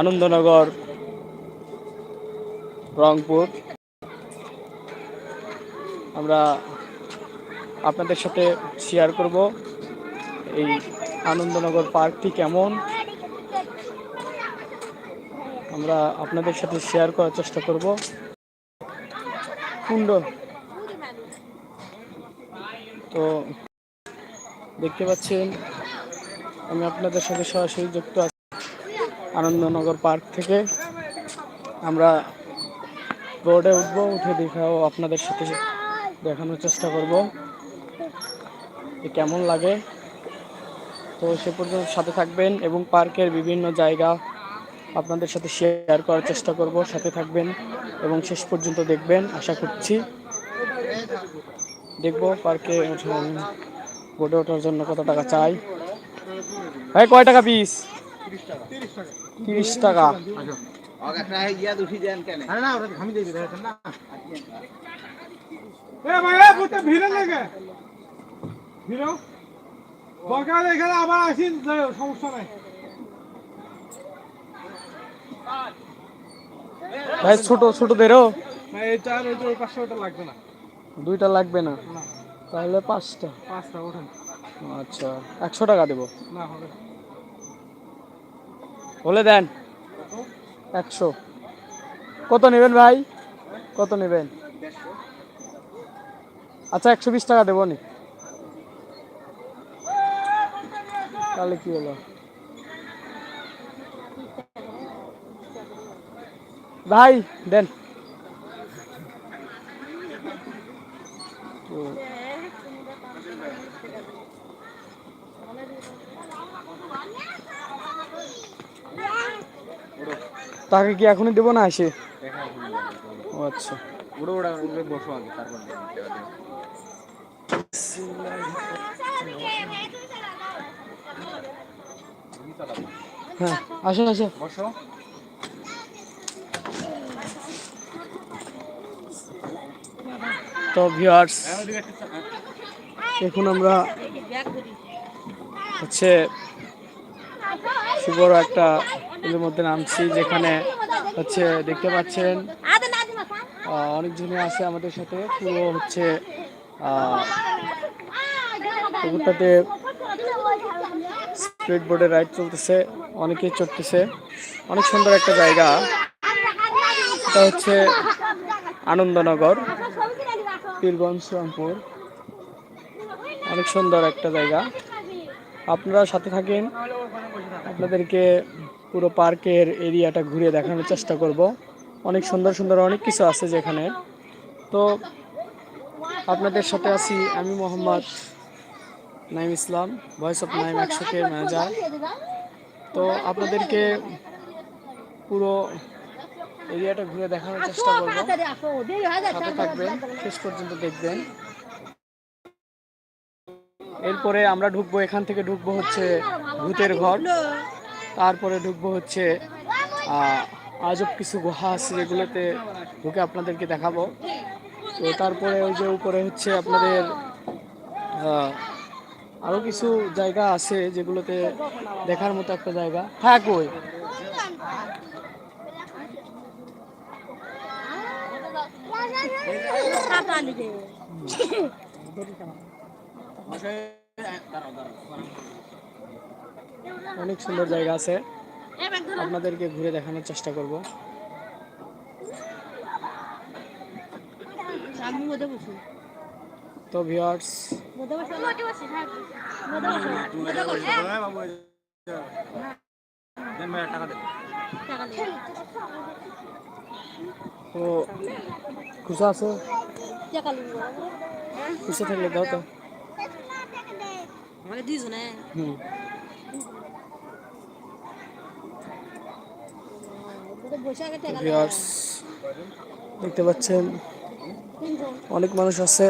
আনন্দনগর, রংপুর। আমরা আপনাদের সাথে শেয়ার করব এই আনন্দনগর পার্কটি কেমন। আমরা আপনাদের সাথে শেয়ার করার চেষ্টা করব। কুণ্ড তো দেখতে পাচ্ছেন, আমি আপনাদের সাথে সরাসরি যুক্ত আছি। আনন্দনগর পার্ক থেকে আমরা রোডে উঠবো, উঠে দেখাও আপনাদের সাথে দেখানোর চেষ্টা করব কেমন লাগে। তো সে পর্যন্ত সাথে থাকবেন এবং পার্কের বিভিন্ন জায়গা আপনাদের সাথে শেয়ার করার চেষ্টা করব, সাথে থাকবেন এবং শেষ পর্যন্ত দেখবেন, আশা করছি। দেখব পার্কে বোটে ওঠার জন্য কত টাকা চাই। ভাই, কয় টাকা পিস তিরিশ টাকা। ভাই এ বুঝতে ভিড়ে লেগে। ভিড়ো। দরকার এখানে আবার আসি সমস্যা নাই। ভাই ছোট ছোট ওটা লাগবে না। দুইটা লাগবে না। না। তাহলে পাঁচটা। পাঁচটা ওঠেন। আচ্ছা একশো টাকা দেবো। না হবে বলে দেন। একশো। কত নেবেন ভাই? কত নেবেন? আচ্ছা একশো বিশ টাকা দেবো নি। তাহলে কি হলো? ভাই, দেন তো তাকে কি এখনই দেবো না আসে ও আচ্ছা। বসো হ্যাঁ তো ভিউয়ার্স এখন আমরা হচ্ছে সুবর একটা এর মধ্যে নামছি, যেখানে হচ্ছে দেখতে পাচ্ছেন অনেকজনই আছে আমাদের সাথে। পুরো হচ্ছে পুকুরটাতে স্পিড বোর্ডে রাইড চলতেছে, অনেকেই চড়তেছে। অনেক সুন্দর একটা জায়গা। এটা হচ্ছে আনন্দনগর, পীরগঞ্জ, রংপুর। অনেক সুন্দর একটা জায়গা। আপনারা সাথে থাকেন। আপনাদেরকে পুরো পার্কের এরিয়াটা ঘুরে দেখানোর চেষ্টা করব। অনেক সুন্দর সুন্দর অনেক কিছু আছে যেখানে। তো আপনাদের সাথে আছি আমি মোহাম্মদ নাইম ইসলাম, ভয়েস অফ নাইম একশোকে ম্যানেজার। তো আপনাদেরকে পুরো এরিয়াটা ঘুরে দেখানোর চেষ্টা করব। সাথে থাকবেন, শেষ পর্যন্ত দেখবেন। এরপরে আমরা ঢুকবো, এখান থেকে ঢুকবো হচ্ছে ভূতের ঘর। তারপরে ঢুকবো হচ্ছে আজব কিছু গুহা আছে যেগুলোতে ঢুকে আপনাদেরকে দেখাবো। তো তারপরে ওই যে উপরে হচ্ছে আপনাদের আরও কিছু জায়গা আছে যেগুলোতে দেখার মতো একটা জায়গা। হ্যাঁ কই? অনেক সুন্দর জায়গা আছে। আপনাদেরকে ঘুরে দেখানোর চেষ্টা করব। তো দিয়ে তো খুশা আছে? খুশা থাকলে দাও তো। আমাকে দিয়েছ না? হুম বসে আগে টাকা ভিউয়ার্স দেখতে পাচ্ছেন অনেক মানুষ আছে।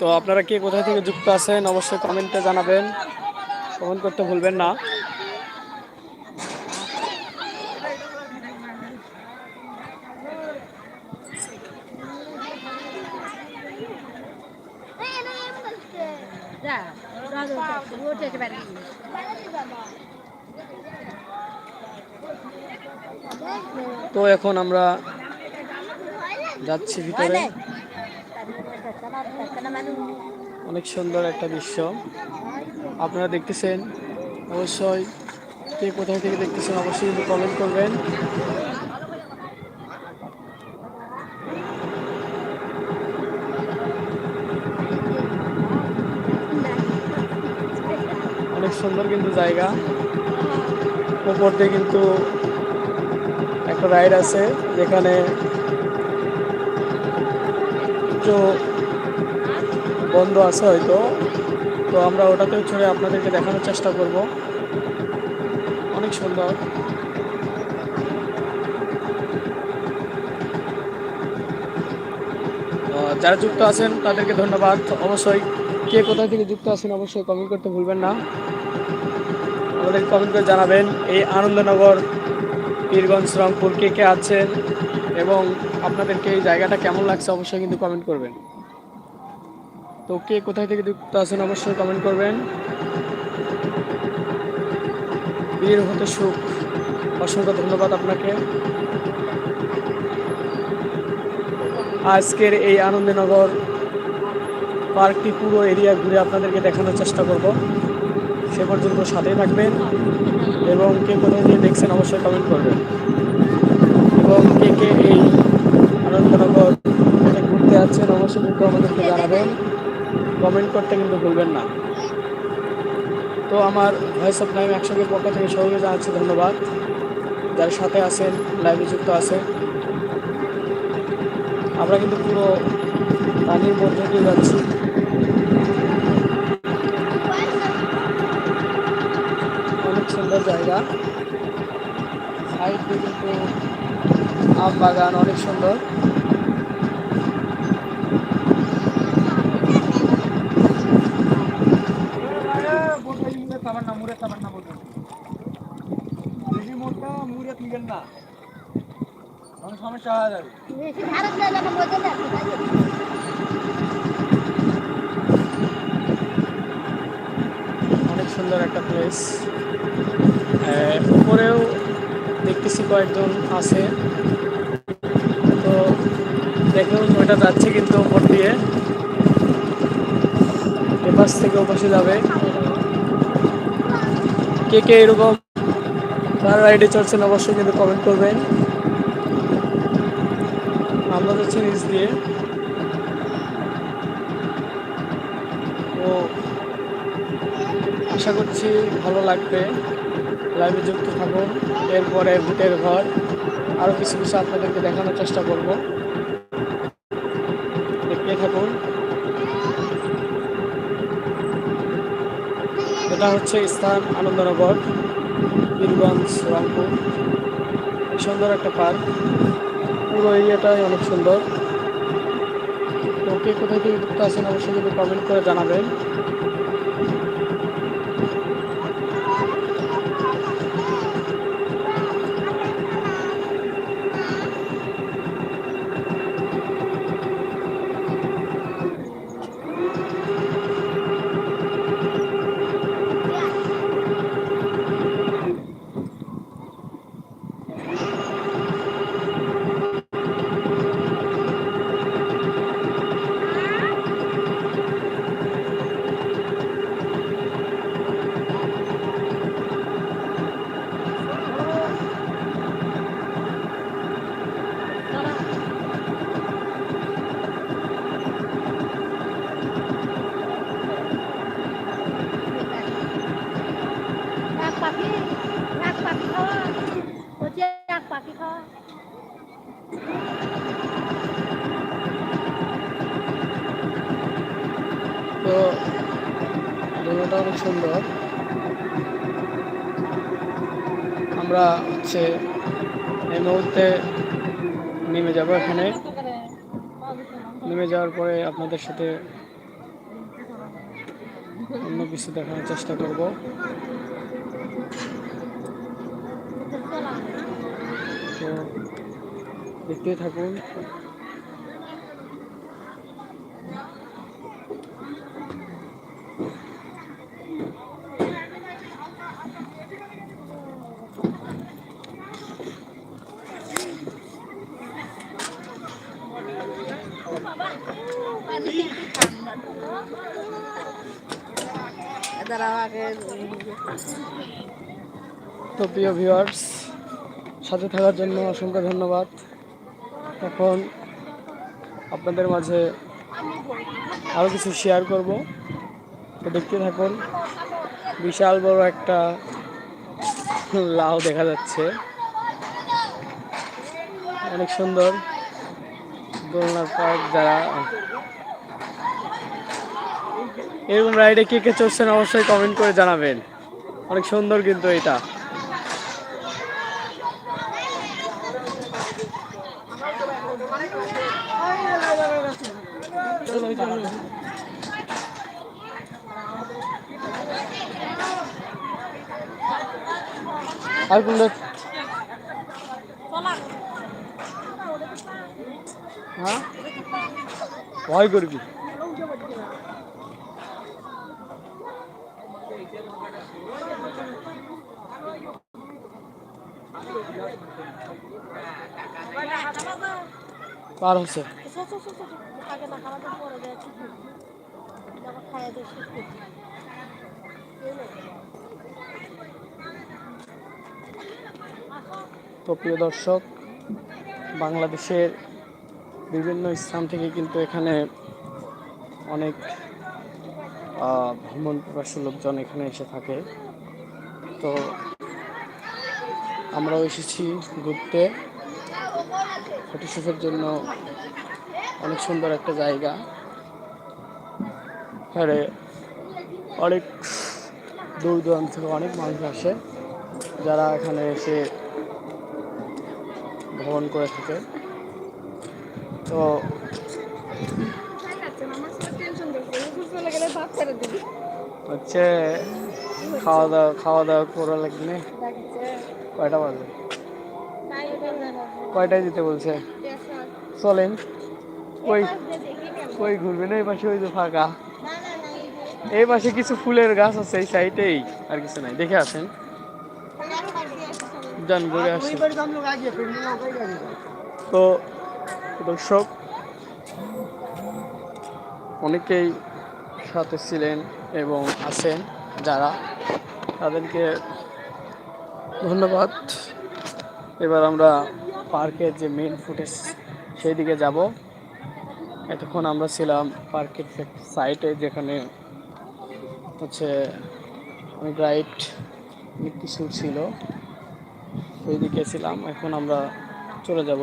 তো? আপনারা কে কোথা থেকে যুক্ত আছেন অবশ্যই কমেন্টে জানাবেন। কমেন্ট করতে ভুলবেন না। তো এখন আমরা যাচ্ছি ভিতরে। অনেক সুন্দর একটা দৃশ্য। আপনারা দেখতেছেন, অবশ্যই কে কোথায় থেকে দেখতেছেন অবশ্যই কমেন্ট করবেন অনেক সুন্দর কিন্তু জায়গা। উপর দিয়ে কিন্তু একটা রাইড আছে, যেখানে একটু বন্ধ আছে হয়তো। তো আমরা ওটাতেও চড়ে আপনাদেরকে দেখানোর চেষ্টা করব। অনেক সুন্দর। যারা যুক্ত আছেন, তাদেরকে ধন্যবাদ। অবশ্যই কে কোথায় থেকে যুক্ত আছেন, অবশ্যই কমেন্ট করতে ভুলবেন না। আমাদের কমেন্ট করে জানাবেন, এই আনন্দনগর, পীরগঞ্জ, রংপুর কে কে আছেন এবং আপনাদেরকে এই জায়গাটা কেমন লাগছে অবশ্যই কিন্তু কমেন্ট করবেন। তো কে কোথায় থেকে যুক্ত আছেন অবশ্যই কমেন্ট করবেন। বীর হতে সুখ। অসংখ্য ধন্যবাদ আপনাকে। আজকের এই আনন্দনগর পার্কটি পুরো এরিয়া ঘুরে আপনাদেরকে দেখানোর চেষ্টা করব। সে পর্যন্ত সাথেই থাকবেন এবং কে কোথায় দিয়ে দেখছেন অবশ্যই কমেন্ট করবেন। এবং কে কে এই আনন্দনগর ঘুরতে যাচ্ছেন অবশ্যই কিন্তু আমাদেরকে জানাবেন। কমেন্ট করতে কিন্তু ভুলবেন না। তো আমার ভয়েস অফ লাইভ একসঙ্গে পক্ষ থেকে সবাইকে জানাচ্ছি ধন্যবাদ। যার সাথে আছেন লাইভে যুক্ত আছেন। আমরা কিন্তু পুরো পানির মধ্যে দিয়ে যাচ্ছি অনেক সুন্দর জায়গা সাইড দিয়ে কিন্তু আম বাগান অনেক সুন্দর সমস্যা হয়ে যাবে সুন্দর একটা প্লেস উপরেও দেখতেছি কয়েকজন আছে। তো দেখুন ওইটা যাচ্ছে কিন্তু উপর দিয়ে। এপাশ থেকে ওপাশে যাবে। কে কে এরকম কার রাইডে চড়ছেন অবশ্যই কিন্তু কমেন্ট করবেন। আমরা যাচ্ছি নিচ দিয়ে তো করছি ভালো লাগবে। লাইভে যুক্ত থাকুন, এরপরে ভূতের ঘর। আরও কিছু কিছু আপনাদেরকে দেখানোর চেষ্টা করব। দেখতে থাকুন। এটা হচ্ছে স্থান আনন্দনগর, বীরগঞ্জ, রংপুর। সুন্দর একটা পার্ক। পুরো এরিয়াটাই অনেক সুন্দর। তো কে কোথায় থেকে যুক্ত আছেন অবশ্যই কিন্তু কমেন্ট করে জানাবেন এক পাখি এক তো সুন্দর। আমরা হচ্ছে এই মুহূর্তে নেমে যাব এখানে। নেমে যাওয়ার পরে আপনাদের সাথে অন্য কিছু দেখানোর চেষ্টা করব। দেখতে থাকুন। তো প্রিয় ভিউয়ার্স সাথে থাকার জন্য অসংখ্য ধন্যবাদ। এখন আপনাদের মাঝে আরও কিছু শেয়ার করব। তো দেখতে থাকুন, বিশাল বড় একটা লাউ দেখা যাচ্ছে। অনেক সুন্দর দোলনার পার্ক যারা। এরকম রাইডে কে কে চড়ছেন অবশ্যই কমেন্ট করে জানাবেন। অনেক সুন্দর কিন্তু এটা। আর কোনটা? হ্যাঁ? ভয় করবি। পার হচ্ছে আগে না খাওয়াতে পরে যায় ঠিক তারপর খাইয়ে দিয়ে শেষ করছি তো প্রিয় দর্শক, বাংলাদেশের বিভিন্ন স্থান থেকে কিন্তু এখানে অনেক ভ্রমণ পিপাসু লোকজন এখানে এসে থাকে। তো আমরাও এসেছি ঘুরতে। ফটোশুটের জন্য অনেক সুন্দর একটা জায়গা। এখানে অনেক দূর দূরান্ত থেকে অনেক মানুষ আসে। যারা এখানে এসে ভ্রমণ করে থাকে। তো হচ্ছে খাওয়া দাওয়া খাওয়া দাওয়া করা লাগবে কয়টা বাজে? কয়টায় দিতে বলছে? চলেন। কই ঘুরবে না? এই পাশে ওই যে ফাঁকা। এই পাশে কিছু ফুলের গাছ আছে এই সাইডেই আর কিছু নাই। দেখে আসেন। যান ঘুরে আসেন তো দর্শক, অনেকেই সাথে ছিলেন এবং আছেন যারা, তাদেরকে ধন্যবাদ। এবার আমরা পার্কের যে মেন ফুটেজ সেই দিকে যাব। এতক্ষণ আমরা ছিলাম পার্কের সাইটে যেখানে হচ্ছে অনেক রাইড অনেক কিছু ছিল। সেই দিকে ছিলাম এখন আমরা চলে যাব।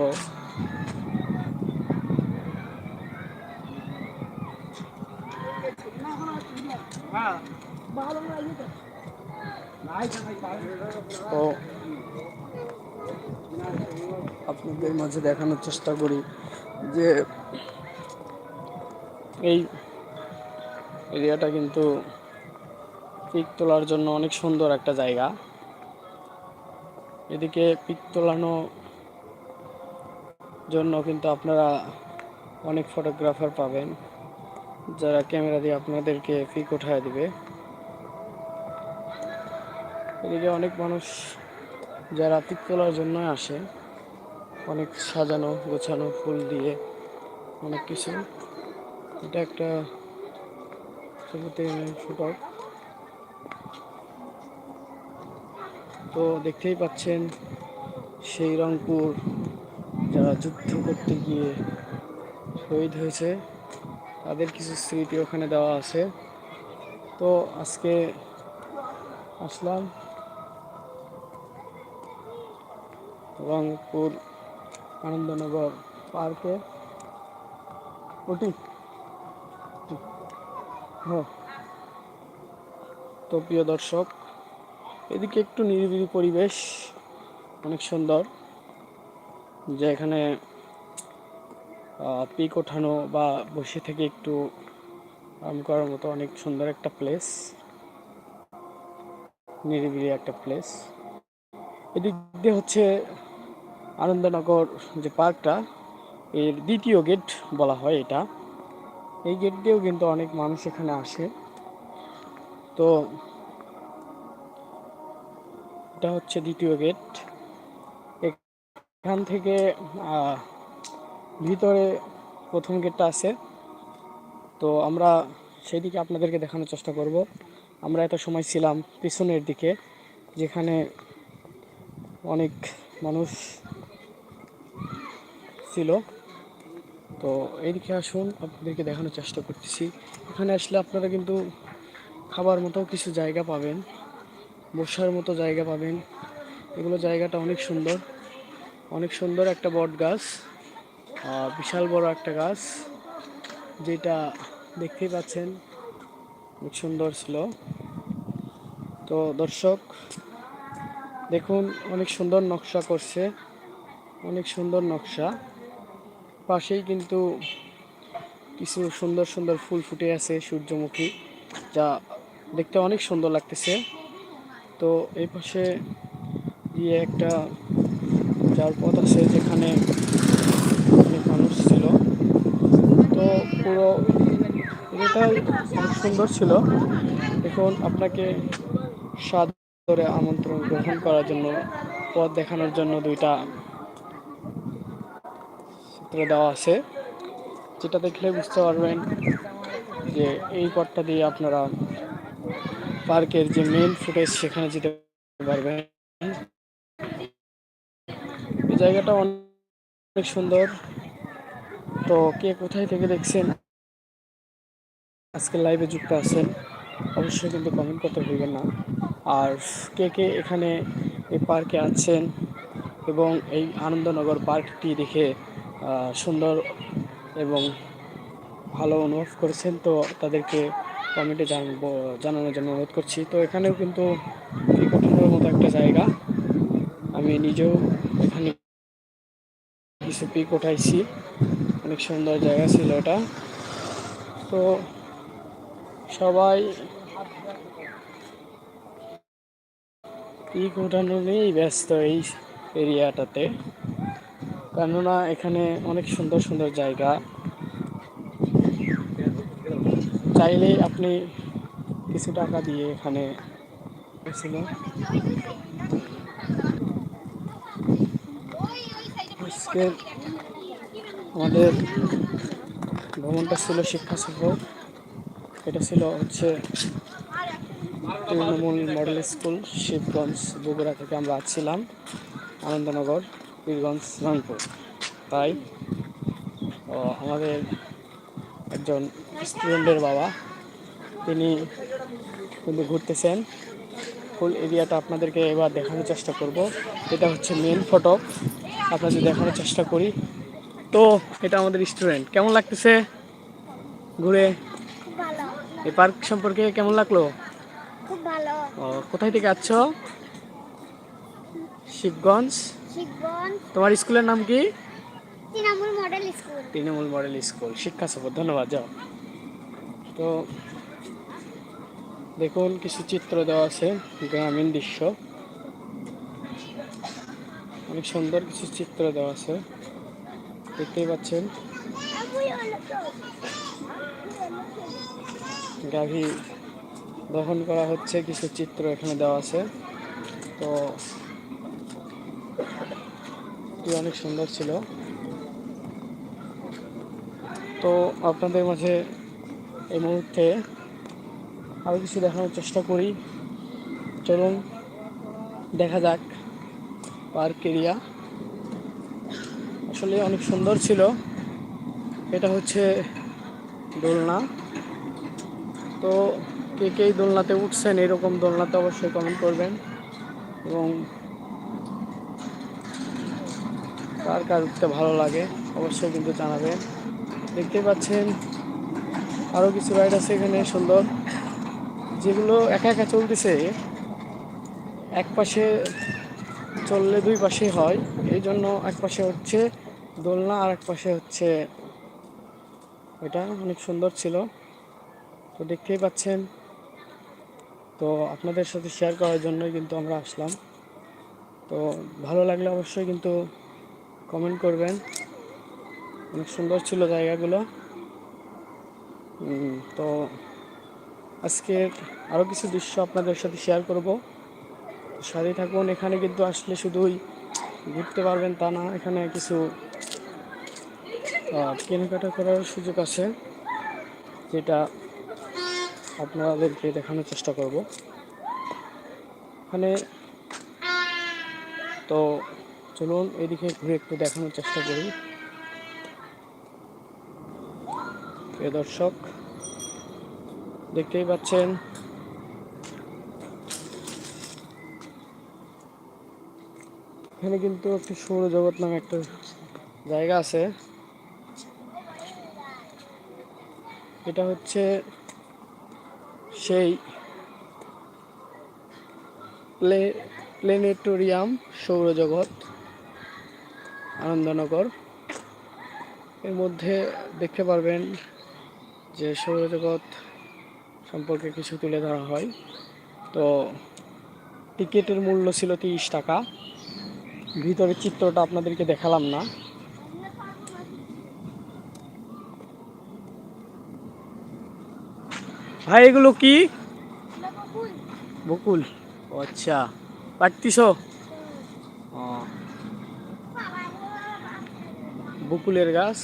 আপনাদের মাঝে দেখানোর চেষ্টা করি যে এই এরিয়াটা কিন্তু পিক তোলার জন্য অনেক সুন্দর একটা জায়গা। এদিকে পিক তোলানো জন্য কিন্তু আপনারা অনেক ফটোগ্রাফার পাবেন, যারা ক্যামেরা দিয়ে আপনাদেরকে পিক উঠায় দিবে। এদিকে অনেক মানুষ যারা পিক তোলার জন্য আসে, অনেক সাজানো, গোছানো ফুল দিয়ে অনেক কিছু। এটা একটা ছবিতে তো দেখতেই পাচ্ছেন সেই রংপুর, যারা যুদ্ধ করতে গিয়ে শহীদ হয়েছে, তাদের কিছু স্মৃতি ওখানে দেওয়া আছে। তো আজকে আসলাম রংপুর আনন্দনগর পার্কে। ওটি? হ্যাঁ। তো প্রিয় দর্শক এদিকে একটু নিরিবিলি পরিবেশ, অনেক সুন্দর, যে এখানে পিক ওঠানো বা বসে থেকে একটু আরাম করার মতো অনেক সুন্দর একটা প্লেস নিরিবিলি একটা প্লেস এদিক দিয়ে হচ্ছে আনন্দনগর যে পার্কটা, এর দ্বিতীয় গেট বলা হয় এটা। এই গেট দিয়েও কিন্তু অনেক মানুষ এখানে আসে। তো এটা হচ্ছে দ্বিতীয় গেট এখান থেকে ভিতরে প্রথম গেটটা আছে। তো আমরা সেদিকে আপনাদেরকে দেখানোর চেষ্টা করব। আমরা এত সময় ছিলাম পিছনের দিকে, যেখানে অনেক মানুষ ছিল। তো এইদিকে আসুন, আপনাদেরকে দেখানোর চেষ্টা করতেছি। এখানে আসলে আপনারা কিন্তু খাবার মতো কিছু জায়গা পাবেন। বসার মতো জায়গা পাবেন। এগুলো জায়গাটা অনেক সুন্দর। অনেক সুন্দর একটা বট গাছ বিশাল বড় একটা গাছ, যেটা দেখতেই পাচ্ছেন, অনেক সুন্দর ছিল। তো দর্শক, দেখুন, অনেক সুন্দর নকশা করছে। অনেক সুন্দর নকশা। পাশেই কিন্তু কিছু সুন্দর সুন্দর ফুল ফুটে আছে সূর্যমুখী, যা দেখতে অনেক সুন্দর লাগতেছে। তো এই পাশে গিয়ে একটা যার পথ আছে যেখানে অনেক মানুষ ছিল। তো পুরো এটাই অনেক সুন্দর ছিল। এখন আপনাকে সাদরে আমন্ত্রণ গ্রহণ করার জন্য, পথ দেখানোর জন্য দুইটা চিত্র দেওয়া আছে, যেটা দেখলে বুঝতে পারবেন যে এই পথটা দিয়ে আপনারা পার্কের যে মেন ফুটেজ সেখানে যেতে পারবেন। জায়গাটা অনেক সুন্দর। তো কে কোথায় থেকে দেখছেন, আজকে লাইভে যুক্ত আছেন, অবশ্যই কিন্তু কমেন্ট করতে ভুলবেন না। আর কে কে এখানে এই পার্কে আছেন এবং এই আনন্দনগর পার্কটি দেখে সুন্দর এবং ভালো অনুভব করেছেন, তো তাদেরকে কমেন্টে জানানোর জন্য অনুরোধ করছি। তো এখানেও কিন্তু ক্রিকেটের মতো একটা জায়গা। আমি নিজেও এখানে কিছু পিক উঠাইছি। অনেক সুন্দর জায়গা ছিল এটা তো সবাই পিক উঠানো নিয়েই ব্যস্ত এই এরিয়াটাতে। কেননা এখানে অনেক সুন্দর সুন্দর জায়গা। চাইলে আপনি কিছু টাকা দিয়ে এখানে আমাদের ভ্রমণটা ছিল শিক্ষা সফর এটা ছিল হচ্ছে তৃণমূল মডেল স্কুল, শিবগঞ্জ, বগুড়া থেকে আমরা আসছিলাম, আনন্দনগর পীরগঞ্জ রংপুর। তাই আমাদের একজন স্টুডেন্টের বাবা। তিনি কিন্তু ঘুরতেছেন। ফুল এরিয়াটা আপনাদেরকে এবার দেখানোর চেষ্টা করব। এটা হচ্ছে মেন ফটক আপনাদের দেখানোর চেষ্টা করি। তো এটা আমাদের স্টুডেন্ট। কেমন লাগতেছে ঘুরে? এই পার্ক সম্পর্কে কেমন লাগল? ও, কোথায় থেকে আসছ শিবগঞ্জ? শিবগঞ্জ। তোমার স্কুলের নাম কি? Trinamool model school. Trinamool model school. শিক্ষা সফর, ধন্যবাদ, যাও। তো দেখুন, কিছু চিত্র দেওয়া আছে, গ্রামীণ দৃশ্য। অনেক সুন্দর কিছু চিত্র দেওয়া আছে। দেখতেই পাচ্ছেন। গাভী দহন করা হচ্ছে, কিছু চিত্র এখানে দেওয়া আছে। তো অনেক সুন্দর ছিল। তো আপনাদের মাঝে এই মুহূর্তে আরও কিছু দেখানোর চেষ্টা করি। চলুন, দেখা যাক পার্ক এরিয়া। আসলে অনেক সুন্দর ছিল। এটা হচ্ছে দোলনা। তো কে কে দোলনাতে উঠছেন, এরকম দোলনাতে অবশ্যই কমেন্ট করবেন। এবং কার কার উঠতে ভালো লাগে, অবশ্যই কিন্তু জানাবেন। দেখতে পাচ্ছেন আরও কিছু রাইড আছে এখানে, সুন্দর। যেগুলো একা একা চলতেছে, এক পাশে চললে দুই পাশে হয়। এই জন্য এক পাশে হচ্ছে দোলনা আর এক পাশে হচ্ছে এটা অনেক সুন্দর ছিল। তো দেখতেই পাচ্ছেন, তো আপনাদের সাথে শেয়ার করার জন্যই কিন্তু আমরা আসলাম। তো ভালো লাগলে অবশ্যই কিন্তু কমেন্ট করবেন। অনেক সুন্দর ছিল জায়গাগুলো। তো আজকে আরও কিছু দৃশ্য আপনাদের সাথে শেয়ার করব। সাথে থাকুন, এখানে কিন্তু আসলে শুধুই ঘুরতে পারবেন তা না, এখানে কিছু কেনাকাটা করার সুযোগ আছে, যেটা আপনাদেরকে দেখানোর চেষ্টা করব। এখানে তো চলুন, এদিকে ঘুরে একটু দেখানোর চেষ্টা করি। প্রিয় দর্শক, দেখতেই পাচ্ছেন। এখানে কিন্তু একটি সৌরজগৎ নামে একটা জায়গা আছে। এটা হচ্ছে সেই প্লে, প্লেনেটোরিয়াম সৌরজগৎ, আনন্দনগর। এর মধ্যে দেখতে পারবেন যে সৌরজগৎ সম্পর্কে কিছু তুলে ধরা হয়, তো টিকিটের মূল্য ছিল তিরিশ টাকা। ভিতরের চিত্রটা আপনাদেরকে দেখালাম না। ভাই, এগুলো কি? বকুল। ও আচ্ছা। পাটতিস বকুলের গাছ।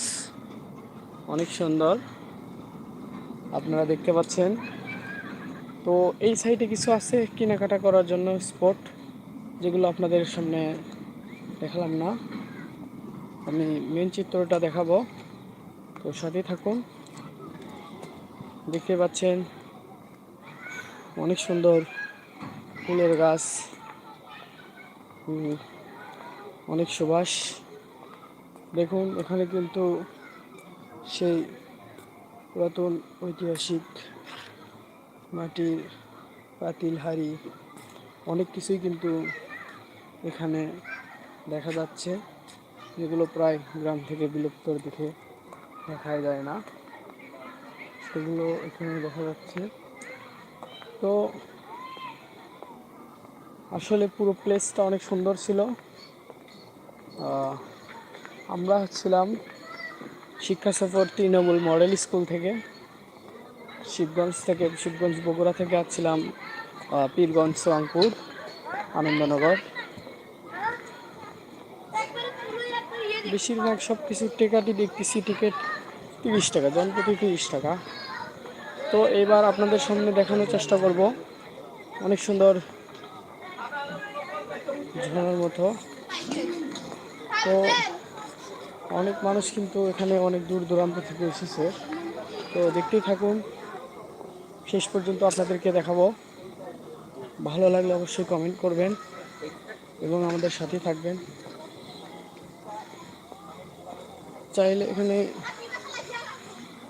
অনেক সুন্দর। আপনারা দেখতে পাচ্ছেন। তো এই সাইডে কিছু আছে কেনাকাটা করার জন্য স্পট যেগুলো আপনাদের সামনে দেখালাম না। আমি মেন চিত্রটা দেখাবো। তো সাথে থাকুন। দেখতে পাচ্ছেন, অনেক সুন্দর ফুলের গাছ। অনেক সুবাস। দেখুন, এখানে কিন্তু সেই পুরাতন ঐতিহাসিক মাটির পাতিল, হাড়ি, অনেক কিছুই কিন্তু এখানে দেখা যাচ্ছে, যেগুলো প্রায় গ্রাম থেকে বিলুপ্তর দিকে দেখাই যায় না। সেগুলো এখানে দেখা যাচ্ছে। তো আসলে পুরো প্লেসটা অনেক সুন্দর ছিল। আমরা ছিলাম শিক্ষা সফর তৃণমূল মডেল স্কুল থেকে। শিবগঞ্জ থেকে, শিবগঞ্জ বগুড়া থেকে আসছিলাম পীরগঞ্জ রংপুর, আনন্দনগর। বেশিরভাগ সব কিছু টিকাটি দেখতেছি, টিকিট তিরিশ টাকা, জনপ্রতি তিরিশ টাকা। তো এবার আপনাদের সামনে দেখানোর চেষ্টা করব। অনেক সুন্দর ঝর্ণার মতো। তো অনেক মানুষ কিন্তু এখানে অনেক দূর দূরান্ত থেকে এসেছে। তো দেখতেই থাকুন, শেষ পর্যন্ত আপনাদেরকে দেখাবো। ভালো লাগলে অবশ্যই কমেন্ট করবেন এবং আমাদের সাথে থাকবেন। চাইলে এখানে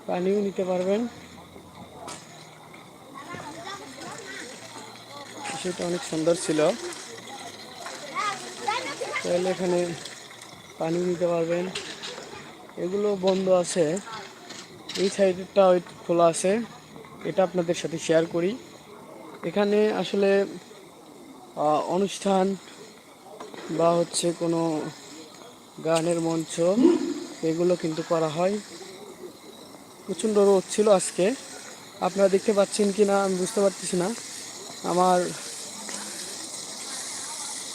পানিও নিতে পারবেন। সেটা অনেক সুন্দর ছিল। চাইলে এখানে পানিও নিতে পারবেন। এগুলো বন্ধ আছে। এই সাইডটা ওই খোলা আছে। এটা আপনাদের সাথে শেয়ার করি। এখানে আসলে অনুষ্ঠান বা হচ্ছে কোনো গানের মঞ্চ, এগুলো কিন্তু করা হয়। প্রচণ্ড রোদ ছিল আজকে। আপনারা দেখতে পাচ্ছেন কি না আমি বুঝতে পারতেছি না। আমার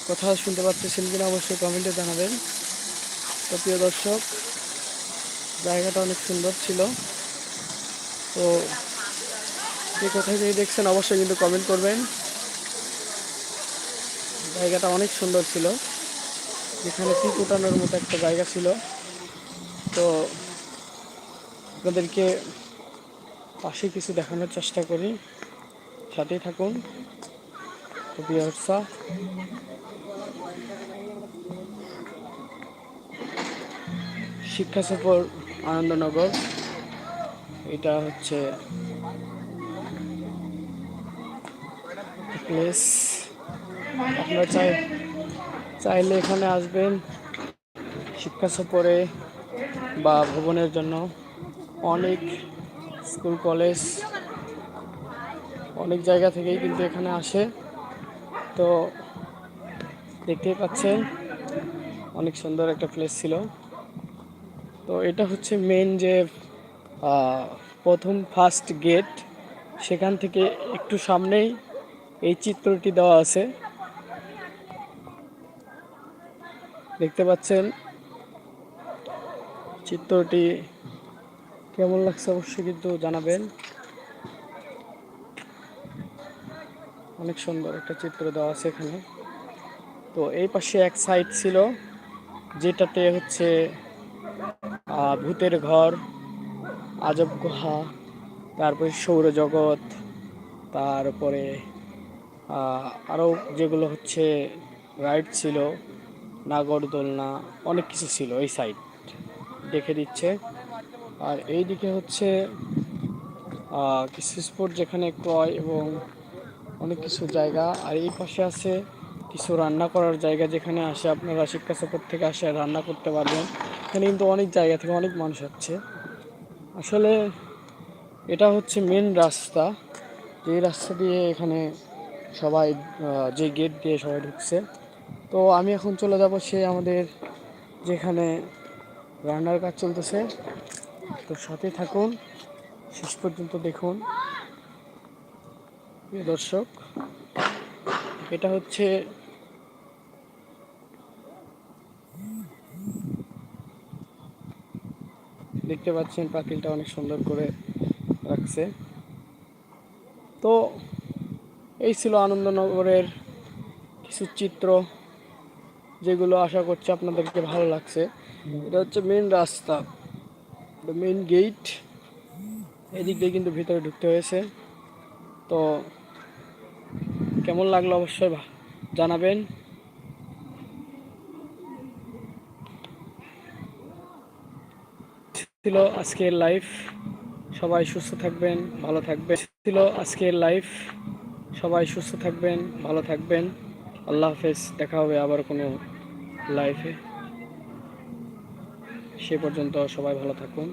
কথা শুনতে পাচ্ছেন কিনা অবশ্যই কমেন্টে জানাবেন। তো প্রিয় দর্শক জায়গাটা অনেক সুন্দর ছিল। তো যে কোথায় থেকে দেখছেন অবশ্যই কিন্তু কমেন্ট করবেন। জায়গাটা অনেক সুন্দর ছিল। যেখানে তীর উঠানোর মতো একটা জায়গা ছিল। তো আপনাদেরকে পাশে কিছু দেখানোর চেষ্টা করি। সাথেই থাকুন। শিক্ষা সফর আনন্দনগর। এটা হচ্ছে প্লেস আপনারা চাই, চাইলে এখানে আসবেন শিক্ষা সফরে বা ভ্রমণের জন্য। অনেক স্কুল কলেজ অনেক জায়গা থেকেই কিন্তু এখানে আসে। তো দেখতেই পাচ্ছেন, অনেক সুন্দর একটা প্লেস ছিল। তো এটা হচ্ছে মেন যে প্রথম ফার্স্ট গেট সেখান থেকে একটু সামনেই এই চিত্রটি দেওয়া আছে। দেখতে পাচ্ছেন, চিত্রটি কেমন লাগছে অবশ্যই কিন্তু জানাবেন। অনেক সুন্দর একটা চিত্র দেওয়া আছে এখানে। তো এই পাশে এক সাইড ছিল, যেটাতে হচ্ছে ভূতের ঘর, আজব গুহা, তারপরে সৌরজগৎ, তারপরে আরও যেগুলো হচ্ছে রাইড ছিল, নাগরদোলনা, অনেক কিছু ছিল এই সাইড দেখে দিচ্ছে। আর এই দিকে হচ্ছে কিছু স্পোর্ট যেখানে ক্রয় এবং অনেক কিছু জায়গা। আর এই পাশে আছে কিছু রান্না করার জায়গা যেখানে আসে, আপনারা শিক্ষা সফর থেকে আসে, রান্না করতে পারবেন। এখানে কিন্তু অনেক জায়গা থেকে অনেক মানুষ হচ্ছে আসলে এটা হচ্ছে মেন রাস্তা। এই রাস্তা দিয়ে এখানে সবাই যে গেট দিয়ে সবাই ঢুকছে। তো আমি এখন চলে যাব সে আমাদের যেখানে রান্নার কাজ চলতেছে। তো সাথে থাকুন, শেষ পর্যন্ত দেখুন। প্রিয় দর্শক, এটা হচ্ছে দেখতে পাচ্ছেন পাতিলটা অনেক সুন্দর করে রাখছে। তো এই ছিল আনন্দনগরের কিছু চিত্র, যেগুলো আশা করছি আপনাদেরকে ভালো লাগছে। এটা হচ্ছে মেন রাস্তা মেন গেট এদিক দিয়ে কিন্তু ভিতরে ঢুকতে হয়েছে। তো কেমন লাগল অবশ্যই জানাবেন। ছিল আজকের লাইফ সবাই সুস্থ থাকবেন, ভালো থাকবেন। ছিল আজকের লাইফ সবাই সুস্থ থাকবেন, ভালো থাকবেন। আল্লাহ হাফেজ। দেখা হবে আবার কোনো লাইফে সে পর্যন্ত সবাই ভালো থাকুন।